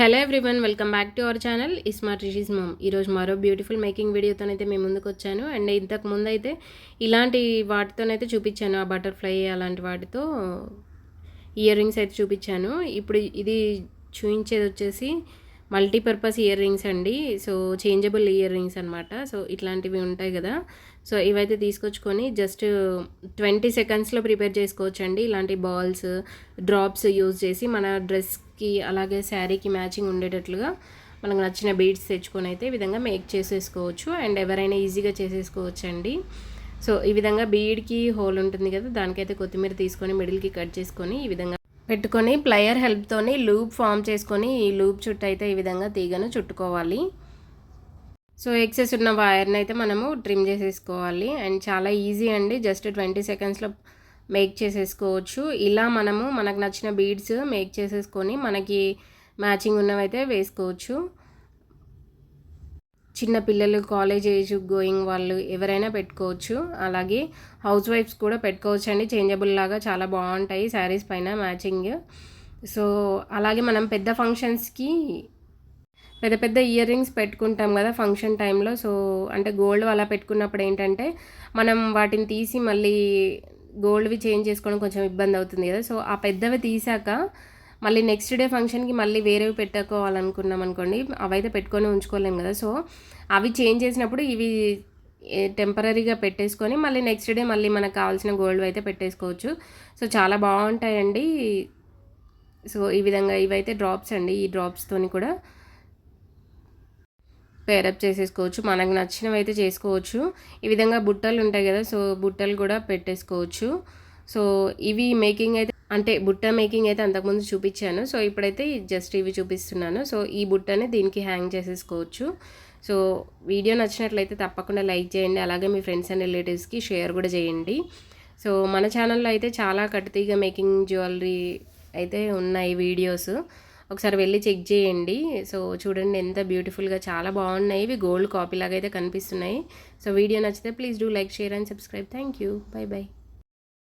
Hello everyone welcome back to our channel. Ismart Rishi's mom. ఈరోజు మరో beautiful making వీడియోతోనైతే మేము ముందుకు వచ్చాను. అండ్ ఇంతకు ముందు అయితే ఇలాంటి వాటితోనైతే చూపించాను. ఆ బటర్ఫ్లై అలాంటి వాటితో ఇయర్ రింగ్స్ అయితే చూపించాను. ఇప్పుడు ఇది చూపించేది వచ్చేసి మల్టీపర్పస్ ఇయర్ రింగ్స్ అండి. సో చేంజబుల్ ఇయర్ రింగ్స్ అనమాట సో ఇట్లాంటివి ఉంటాయి కదా. సో ఇవైతే తీసుకొచ్చుకొని జస్ట్ ట్వంటీ సెకండ్స్లో ప్రిపేర్ చేసుకోవచ్చు అండి ఇలాంటి బాల్స్ డ్రాప్స్ యూజ్ చేసి మన డ్రెస్కి అలాగే శారీకి మ్యాచింగ్ ఉండేటట్లుగా మనకు నచ్చిన బీడ్స్ తెచ్చుకొని అయితే ఈ విధంగా మేక్ చేసేసుకోవచ్చు. అండ్ ఎవరైనా ఈజీగా చేసేసుకోవచ్చు అండి సో ఈ విధంగా బీడ్కి హోల్ ఉంటుంది కదా దానికైతే కొత్తిమీర తీసుకొని మిడిల్కి కట్ చేసుకొని ఈ విధంగా పెట్టుకొని ప్లయర్ హెల్ప్తోని లూప్ ఫామ్ చేసుకొని ఈ లూప్ చుట్టూ అయితే ఈ విధంగా తీగను చుట్టుకోవాలి. సో ఎక్సెస్ ఉన్న వైర్ని అయితే మనము ట్రిమ్ చేసేసుకోవాలి. అండ్ చాలా ఈజీ అండి. జస్ట్ ట్వంటీ సెకండ్స్లో మేక్ చేసేసుకోవచ్చు. ఇలా మనము మనకు నచ్చిన బీడ్స్ మేక్ చేసేసుకొని మనకి మ్యాచింగ్ ఉన్నవైతే వేసుకోవచ్చు. చిన్న పిల్లలు కాలేజ్ ఏజ్ గోయింగ్ వాళ్ళు ఎవరైనా పెట్టుకోవచ్చు. అలాగే హౌస్ వైఫ్స్ కూడా పెట్టుకోవచ్చు అండి చేంజబుల్ లాగా చాలా బాగుంటాయి శారీస్ పైన మ్యాచింగ్. సో అలాగే మనం పెద్ద ఫంక్షన్స్కి పెద్ద పెద్ద ఇయర్ రింగ్స్ పెట్టుకుంటాం కదా ఫంక్షన్ టైంలో. సో అంటే గోల్డ్ అలా పెట్టుకున్నప్పుడు ఏంటంటే మనం వాటిని తీసి మళ్ళీ గోల్డ్వి చేంజ్ చేసుకోవడం కొంచెం ఇబ్బంది అవుతుంది కదా. సో ఆ పెద్దవి తీసాక మళ్ళీ నెక్స్ట్ డే ఫంక్షన్కి మళ్ళీ వేరేవి పెట్టుకోవాలనుకున్నాం అనుకోండి అవైతే పెట్టుకొని ఉంచుకోలేము కదా. సో అవి చేంజ్ చేసినప్పుడు ఇవి టెంపరీగా పెట్టేసుకొని మళ్ళీ నెక్స్ట్ డే మళ్ళీ మనకు కావాల్సిన గోల్డ్ అయితే పెట్టేసుకోవచ్చు. సో చాలా బాగుంటాయండి. సో ఈ విధంగా ఇవైతే డ్రాప్స్ అండి. ఈ డ్రాప్స్తోని కూడా పేరప్ చేసేసుకోవచ్చు. మనకు నచ్చినవి అయితే చేసుకోవచ్చు. ఈ విధంగా బుట్టలు ఉంటాయి కదా సో బుట్టలు కూడా పెట్టేసుకోవచ్చు. సో ఇవి మేకింగ్ అయితే అంటే బుట్ట మేకింగ్ అయితే అంతకుముందు చూపించాను. సో ఇప్పుడైతే జస్ట్ ఇవి చూపిస్తున్నాను. సో ఈ బుట్టని దీనికి హ్యాంగ్ చేసేసుకోవచ్చు. సో వీడియో నచ్చినట్లయితే తప్పకుండా లైక్ చేయండి. అలాగే మీ ఫ్రెండ్స్ అండ్ రిలేటివ్స్కి షేర్ కూడా చేయండి. సో మన ఛానల్లో అయితే చాలా కట్టుతీగా మేకింగ్ జ్యువెలరీ అయితే ఉన్నాయి వీడియోస్. ఒకసారి వెళ్ళి చెక్ చేయండి. సో చూడండి ఎంత బ్యూటిఫుల్గా చాలా బాగున్నాయి. ఇవి గోల్డ్ కాపీ లాగా అయితే కనిపిస్తున్నాయి. సో వీడియో నచ్చితే please do like share and subscribe. Thank you. Bye bye.